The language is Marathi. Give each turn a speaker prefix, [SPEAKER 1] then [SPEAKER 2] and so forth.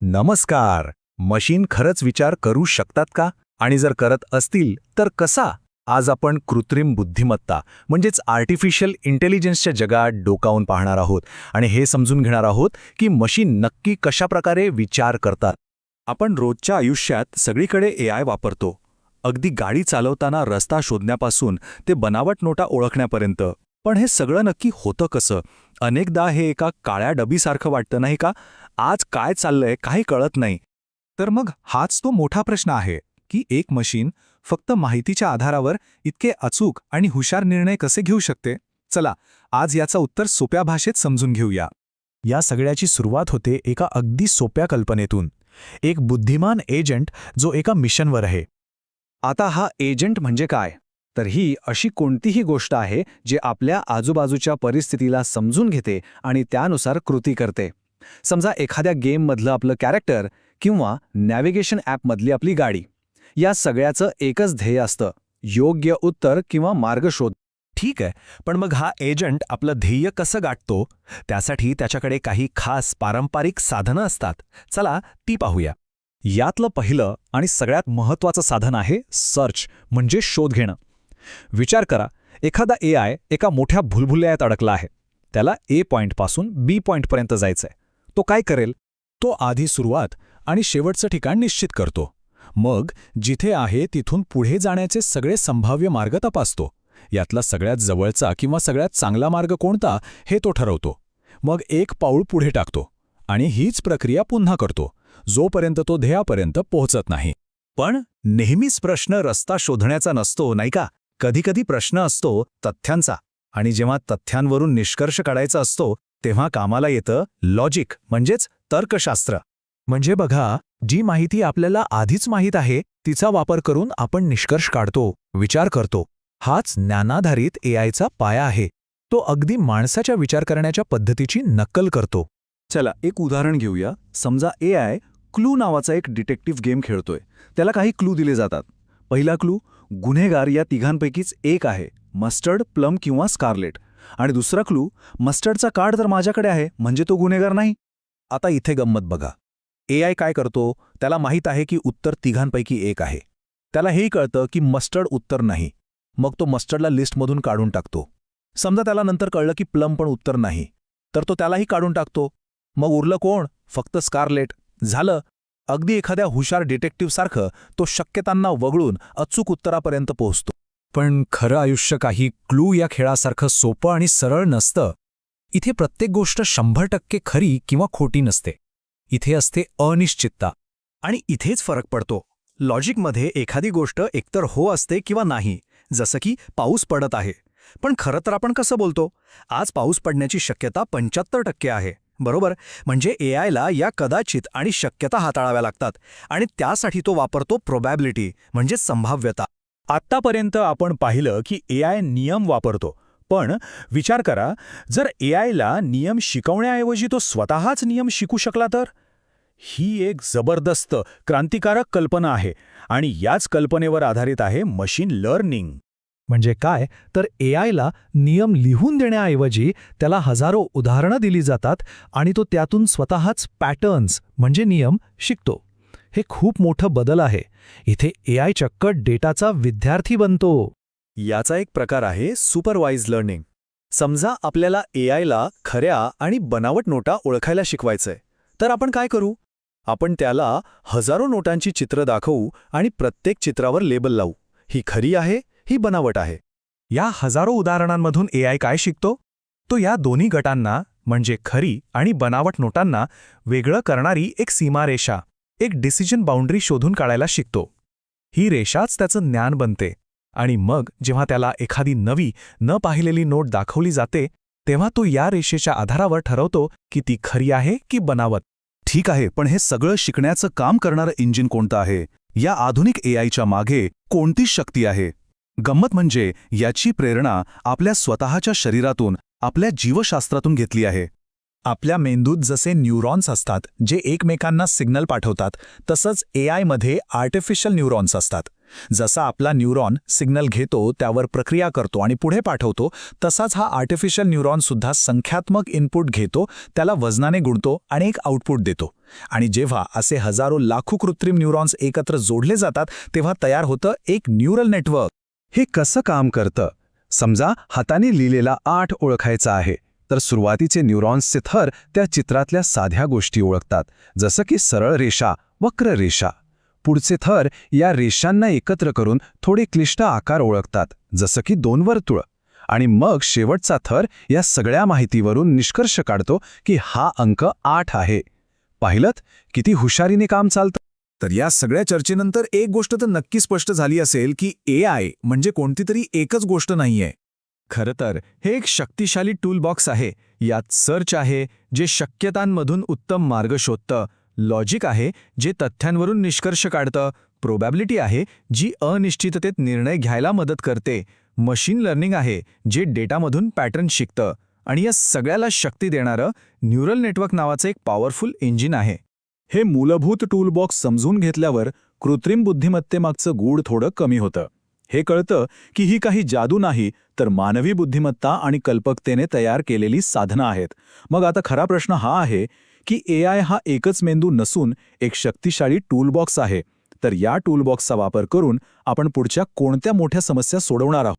[SPEAKER 1] नमस्कार. मशीन खरंच विचार करू शकतात का? आणि जर करत असतील तर कसा? आज आपण कृत्रिम बुद्धिमत्ता म्हणजेच आर्टिफिशियल इंटेलिजन्सच्या जगात डोकावून पाहणार आहोत. आणि हे समजून घेणार आहोत की मशीन नक्की कशाप्रकारे विचार करतात. आपण रोजच्या आयुष्यात सगळीकडे ए आय वापरतो. अगदी गाडी चालवताना रस्ता शोधण्यापासून ते बनावट नोटा ओळखण्यापर्यंत. पण हे सगळं नक्की होतं कसं? अनेकदा हे एका काळ्या डबीसारखं वाटतं नाही का? आज काय चाललंय काही कळत नाही.
[SPEAKER 2] तर मग हाच तो मोठा प्रश्न आहे की एक मशीन फक्त माहितीच्या आधारावर इतके अचूक आणि हुशार निर्णय कसे घेऊ शकते? चला आज याचं उत्तर सोप्या भाषेत समजून घेऊया.
[SPEAKER 1] या सगळ्याची सुरुवात होते एका अगदी सोप्या कल्पनेतून. एक बुद्धिमान एजंट जो एका मिशनवर आहे.
[SPEAKER 3] आता हा एजंट म्हणजे काय? तर ही अशी कोणतीही गोष्ट आहे जी आपल्या आजूबाजूच्या परिस्थितीला समजून घेते आणि त्यानुसार कृती करते. समजा एखाद्या गेममधलं आपलं कॅरेक्टर किंवा नॅव्हिगेशन ॲपमधली आपली गाडी या सगळ्याचं एकच ध्येय असतं योग्य उत्तर किंवा मार्ग शोध.
[SPEAKER 1] ठीक आहे पण मग हा एजंट आपलं ध्येय कसं गाठतो? त्यासाठी त्याच्याकडे काही खास पारंपरिक साधनं असतात. चला ती पाहूया. यातलं पहिलं आणि सगळ्यात महत्त्वाचं साधन आहे सर्च म्हणजे शोध घेणं. विचार करा एखादा ए आय एका मोठ्या भुलभुल्यात अडकला आहे. त्याला ए पॉईंटपासून बी पॉईंटपर्यंत जायचंय. तो काय करेल? तो आधी सुरुवात आणि शेवटचं ठिकाण निश्चित करतो. मग जिथे आहे तिथून पुढे जाण्याचे सगळे संभाव्य मार्ग तपासतो. यातला सगळ्यात जवळचा किंवा सगळ्यात चांगला मार्ग कोणता हे तो ठरवतो. मग एक पाऊल पुढे टाकतो आणि हीच प्रक्रिया पुन्हा करतो जोपर्यंत तो ध्येयापर्यंत पोहोचत नाही. पण नेहमीच प्रश्न रस्ता शोधण्याचा नसतो नाही का? कधीकधी प्रश्न असतो तथ्यांचा आणि जेव्हा तथ्यांवरून निष्कर्ष काढायचा असतो तेव्हा कामाला येतं लॉजिक म्हणजेच तर्कशास्त्र. म्हणजे बघा जी माहिती आपल्याला आधीच माहीत आहे तिचा वापर करून आपण निष्कर्ष काढतो विचार करतो. हाच ज्ञानाधारित एआयचा पाया आहे. तो अगदी माणसाच्या विचार करण्याच्या पद्धतीची नक्कल करतो.
[SPEAKER 3] चला एक उदाहरण घेऊया. समजा ए आय क्लू नावाचा एक डिटेक्टिव्ह गेम खेळतोय. त्याला काही क्लू दिले जातात. पहिला क्लू गुन्हेगार या तिघांपैकीच एक आहे मस्टर्ड प्लम किंवा स्कारलेट. आणि दुसरा क्लू मस्टर्डचा कार्ड तर माझ्याकडे आहे म्हणजे तो गुन्हेगार नाही.
[SPEAKER 1] आता इथे गंमत बघा. ए आय काय करतो? त्याला माहीत आहे की उत्तर तिघांपैकी एक आहे. त्याला हेही कळतं की मस्टर्ड उत्तर नाही. मग तो मस्टर्डला लिस्टमधून काढून टाकतो. समजा त्याला नंतर कळलं की प्लम पण उत्तर नाही. तर तो त्यालाही काढून टाकतो. मग उरलं कोण? फक्त स्कारलेट झालं. अगदी एखाद्या हुशार डिटेक्टिव्हसारखं तो शक्यतांना वगळून अचूक उत्तरापर्यंत पोहोचतो. पण खरं आयुष्य काही क्लू या खेळासारखं सोपं आणि सरळ नसतं. इथे प्रत्येक गोष्ट शंभर टक्के खरी किंवा खोटी नसते. इथे असते अनिश्चितता.
[SPEAKER 3] आणि इथेच फरक पडतो. लॉजिकमध्ये एखादी गोष्ट एकतर हो असते किंवा नाही जसं की पाऊस पडत आहे. पण खरं तर आपण कसं बोलतो? आज पाऊस पडण्याची शक्यता पंच्याहत्तर टक्के आहे बरोबर? म्हणजे ए आयला या कदाचित आणि शक्यता हाताळाव्या लागतात. आणि त्यासाठी तो वापरतो प्रोबॅबिलिटी म्हणजे संभाव्यता.
[SPEAKER 1] आत्तापर्यंत आपण पाहिलं की ए आय नियम वापरतो. पण विचार करा जर ए आयला नियम शिकवण्याऐवजी तो स्वतःच नियम शिकू शकला तर? ही एक जबरदस्त क्रांतिकारक कल्पना आहे आणि याच कल्पनेवर आधारित आहे मशीन लर्निंग. म्हणजे काय? तर ए आयला नियम लिहून देण्याऐवजी त्याला हजारो उदाहरणं दिली जातात आणि तो त्यातून स्वतःच पॅटर्न्स म्हणजे नियम शिकतो. हे खूप मोठं बदल आहे. इथे ए आय चक्क डेटाचा विद्यार्थी बनतो.
[SPEAKER 3] याचा एक प्रकार आहे सुपरवाईज लर्निंग. समजा आपल्याला ए आयला खऱ्या आणि बनावट नोटा ओळखायला शिकवायचंय. तर आपण काय करू? आपण त्याला हजारो नोटांची चित्र दाखवू आणि प्रत्येक चित्रावर लेबल लावू. ही खरी आहे ही बनावट आहे.
[SPEAKER 1] या हजारो उदाहरणांमधून ए आय काय शिकतो? तो या दोन्ही गटांना म्हणजे खरी आणि बनावट नोटांना वेगळं करणारी एक सीमारेषा. एक डिसिजन बाउंड्री शोधून काढायला शिकतो. ही रेषाच त्याचं ज्ञान बनते. आणि मग जेव्हा त्याला एखादी नवी न पाहिलेली नोट दाखवली जाते तेव्हा तो या रेषेच्या आधारावर ठरवतो की ती खरी आहे की बनावत
[SPEAKER 3] ठीक आहे पण हे सगळं शिकण्याचं काम करणारं इंजिन कोणतं आहे? या आधुनिक ए मागे कोणती शक्ती आहे? गंमत म्हणजे याची प्रेरणा आपल्या स्वतःच्या शरीरातून आपल्या जीवशास्त्रातून घेतली आहे.
[SPEAKER 1] आपल्या मेंदूत जसे न्यूरॉन्स असतात जे एकमेकांना सिग्नल पाठवतात तसंच ए आयमध्ये आर्टिफिशियल न्यूरॉन्स असतात.
[SPEAKER 2] जसा आपला न्यूरॉन सिग्नल घेतो त्यावर प्रक्रिया करतो आणि पुढे पाठवतो तसाच हा आर्टिफिशियल न्यूरॉनसुद्धा संख्यात्मक इनपुट घेतो त्याला वजनाने गुणतो आणि एक आउटपुट देतो. आणि जेव्हा असे हजारो लाखो कृत्रिम न्यूरॉन्स एकत्र जोडले जातात तेव्हा तयार होतं एक न्यूरल नेटवर्क.
[SPEAKER 4] हे कसं काम करतं? समजा हाताने लिहिलेला आठ ओळखायचा आहे. तर सुरुवातीचे न्यूरॉन्सचे थर त्या चित्रातल्या साध्या गोष्टी ओळखतात जसं की सरळ रेषा वक्र रेषा. पुढचे थर या रेषांना एकत्र करून थोडे क्लिष्ट आकार ओळखतात जसं की दोन वर्तुळ. आणि मग शेवटचा थर या सगळ्या माहितीवरून निष्कर्ष काढतो की हा अंक आठ आहे. पाहिलत? किती हुशारीने काम चालतं?
[SPEAKER 2] तर या सगळ्या चर्चेनंतर एक गोष्ट तर नक्की स्पष्ट झाली असेल की ए आय म्हणजे कोणती तरी एकच गोष्ट नाहीये.
[SPEAKER 3] खरं तर हे एक शक्तिशाली टूलबॉक्स आहे. यात सर्च आहे जे शक्यतांमधून उत्तम मार्ग शोधतं. लॉजिक आहे जे तथ्यांवरून निष्कर्ष काढतं. प्रोबॅबिलिटी आहे जी अनिश्चिततेत निर्णय घ्यायला मदत करते. मशीन लर्निंग आहे जे डेटामधून पॅटर्न शिकतं. आणि या सगळ्याला शक्ती देणारं न्यूरल नेटवर्क नावाचं एक पॉवरफुल इंजिन आहे.
[SPEAKER 2] हे मूलभूत टूलबॉक्स समजून घेतल्यावर कृत्रिम बुद्धिमत्तेमागचं गूढ थोडं कमी होतं. हे कळतं की ही काही जादू नाही तर मानवी बुद्धिमत्ता आणि कल्पकतेने तयार केलेली साधनं आहेत. मग आता खरा प्रश्न हा आहे की ए आय हा एकच मेंदू नसून एक शक्तिशाली टूलबॉक्स आहे. तर या टूलबॉक्सचा वापर करून आपण पुढच्या कोणत्या मोठ्या समस्या सोडवणार आहोत?